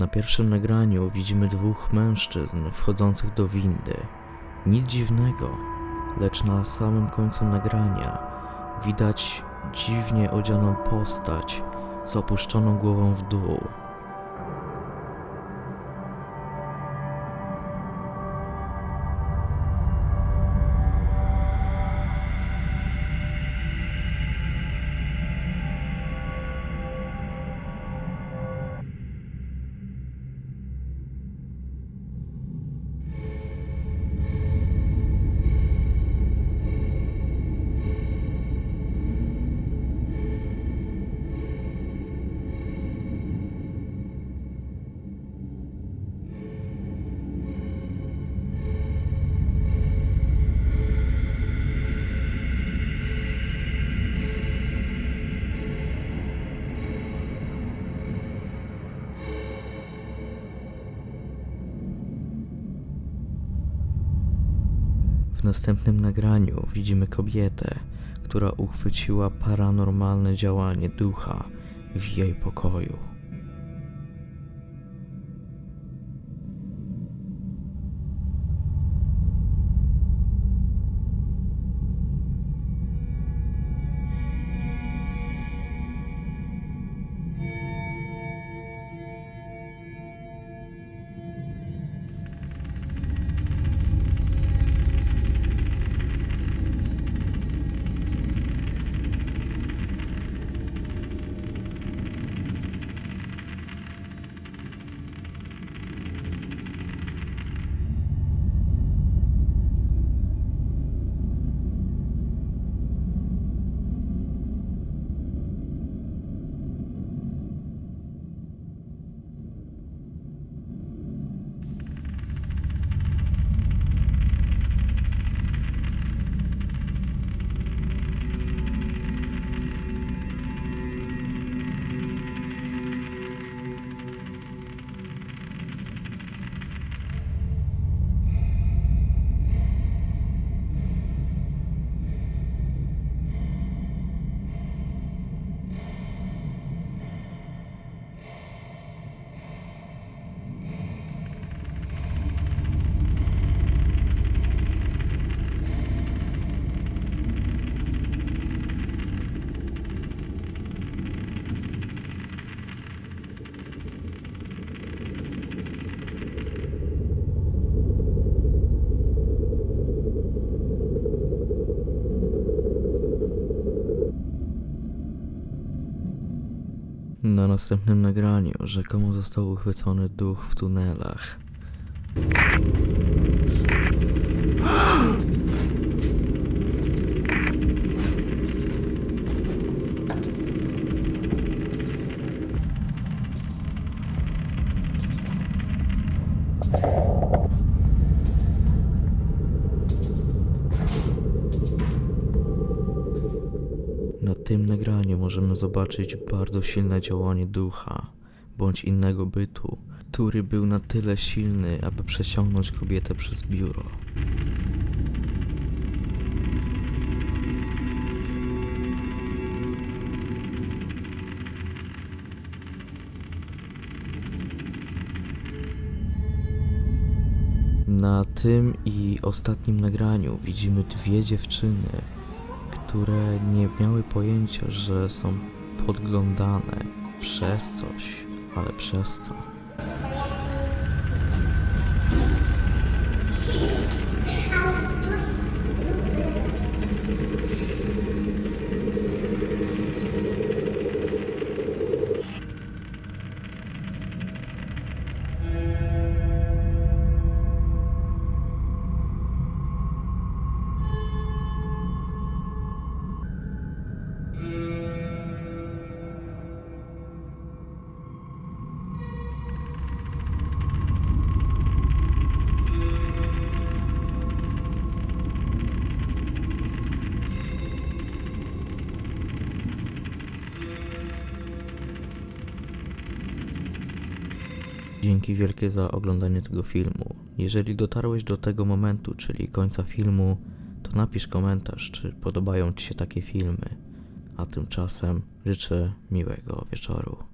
Na pierwszym nagraniu widzimy dwóch mężczyzn wchodzących do windy. Nic dziwnego, lecz na samym końcu nagrania widać dziwnie odzianą postać z opuszczoną głową w dół. W następnym nagraniu widzimy kobietę, która uchwyciła paranormalne działanie ducha w jej pokoju. Na następnym nagraniu rzekomo został uchwycony duch w tunelach. Na tym nagraniu możemy zobaczyć bardzo silne działanie ducha bądź innego bytu, który był na tyle silny, aby przeciągnąć kobietę przez biuro. Na tym i ostatnim nagraniu widzimy dwie dziewczyny, które nie miały pojęcia, że są podglądane przez coś, ale przez co. Dzięki wielkie za oglądanie tego filmu. Jeżeli dotarłeś do tego momentu, czyli końca filmu, to napisz komentarz, czy podobają Ci się takie filmy. A tymczasem życzę miłego wieczoru.